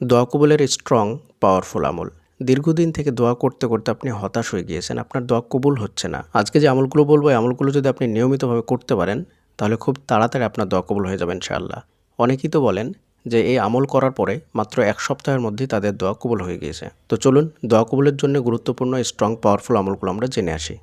দোয়া কবুলের strong powerful আমল। দীর্ঘদিন থেকে দোয়া করতে করতে আপনি হতাশ হয়ে গিয়েছেন, আপনার দোয়া কবুল হচ্ছে না। আজকে যে আমলগুলো বলব, এই আমলগুলো যদি আপনি নিয়মিতভাবে করতে পারেন, তাহলে খুব তাড়াতাড়ি আপনার দোয়া কবুল হয়ে যাবে ইনশাআল্লাহ। অনেকেই তো বলেন যে এই আমল করার পরে মাত্র এক সপ্তাহের মধ্যেই তাদের দোয়া কবুল হয়ে গিয়েছে। তো চলুন, দোয়া কবুলের জন্য গুরুত্বপূর্ণ স্ট্রং পাওয়ারফুল আমলগুলো আমরা জেনে আসি।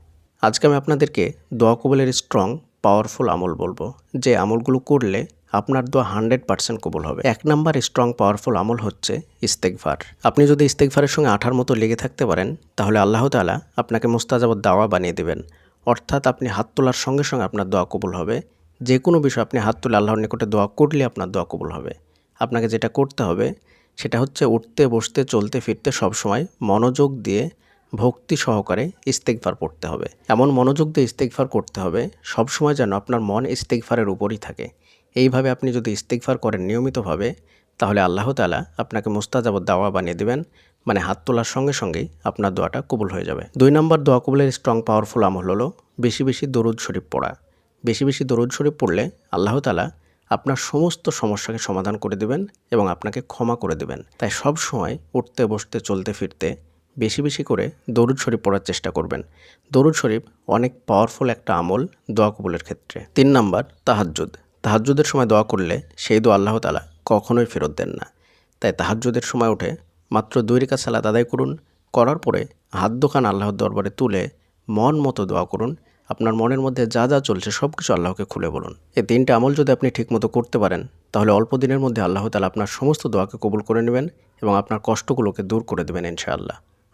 আজকে আমি আপনাদেরকে দোয়া কবুলের স্ট্রং পাওয়ারফুল আমল বলব। যে আমলগুলো করলে আপনার দোয়া হান্ড্রেড পার্সেন্ট কবুল হবে। এক নাম্বার স্ট্রং পাওয়ারফুল আমল হচ্ছে ইস্তেকভার আপনি যদি ইস্তেকভারের সঙ্গে আঠার মতো লেগে থাকতে পারেন, তাহলে আল্লাহ তাআলা আপনাকে মোস্তাজাবত দাওয়া বানিয়ে দেবেন। অর্থাৎ আপনি হাত তোলার সঙ্গে সঙ্গে আপনার দোয়া কবুল হবে। যে কোনো বিষয় আপনি হাত তুলে আল্লাহর নিকটে দোয়া করলে আপনার দোয়া কবুল হবে। আপনাকে যেটা করতে হবে, সেটা হচ্ছে উঠতে, বসতে, চলতে, ফিরতে সব সময় মনোযোগ দিয়ে ভক্তি সহকারে ইস্তেকভার পড়তে হবে। এমন মনোযোগ দিয়ে ইস্তেকভার করতে হবে সব সময় যেন আপনার মন ইস্তেকভারের উপরই থাকে। এইভাবে আপনি যদি ইস্তেকভার করেন নিয়মিতভাবে, তাহলে আল্লাহ তালা আপনাকে মুস্তাজাবত দাওয়া বানিয়ে দেবেন মানে হাত তোলার সঙ্গে সঙ্গেই আপনার দোয়াটা কবুল হয়ে যাবে। দুই নম্বর, দোয়া কবুলের স্ট্রং পাওয়ারফুল আমল হলো বেশি বেশি দরুদ শরীফ পড়া। বেশি বেশি দরুদ শরীফ পড়লে আল্লাহ তালা আপনার সমস্ত সমস্যাকে সমাধান করে দেবেন এবং আপনাকে ক্ষমা করে দেবেন। তাই সব সময় উঠতে, বসতে, চলতে, ফিরতে বেশি বেশি করে দরুদ শরীফ পড়ার চেষ্টা করবেন। দরুদ শরীফ অনেক পাওয়ারফুল একটা আমল দোয়া কবুলের ক্ষেত্রে। তিন নাম্বার, তাহাজ্জুদ। তাহাজ্জুদের সময় দোয়া করলে সেই দোয়া আল্লাহ তালা কখনোই ফেরত দেন না। তাই তাহাজ্জুদের সময় উঠে মাত্র দুই রেখা সালাদ আদায় করুন, করার পরে হাত দোকান আল্লাহর দরবারে তুলে মন মতো দোয়া করুন। আপনার মনের মধ্যে যা যা চলছে সব কিছু আল্লাহকে খুলে বলুন। এই তিনটে আমল যদি আপনি ঠিকমতো করতে পারেন, তাহলে অল্প দিনের মধ্যে আল্লাহ তালা আপনার সমস্ত দোয়াকে কবুল করে নেবেন এবং আপনার কষ্টগুলোকে দূর করে দেবেন ইনশাআল্লাহ।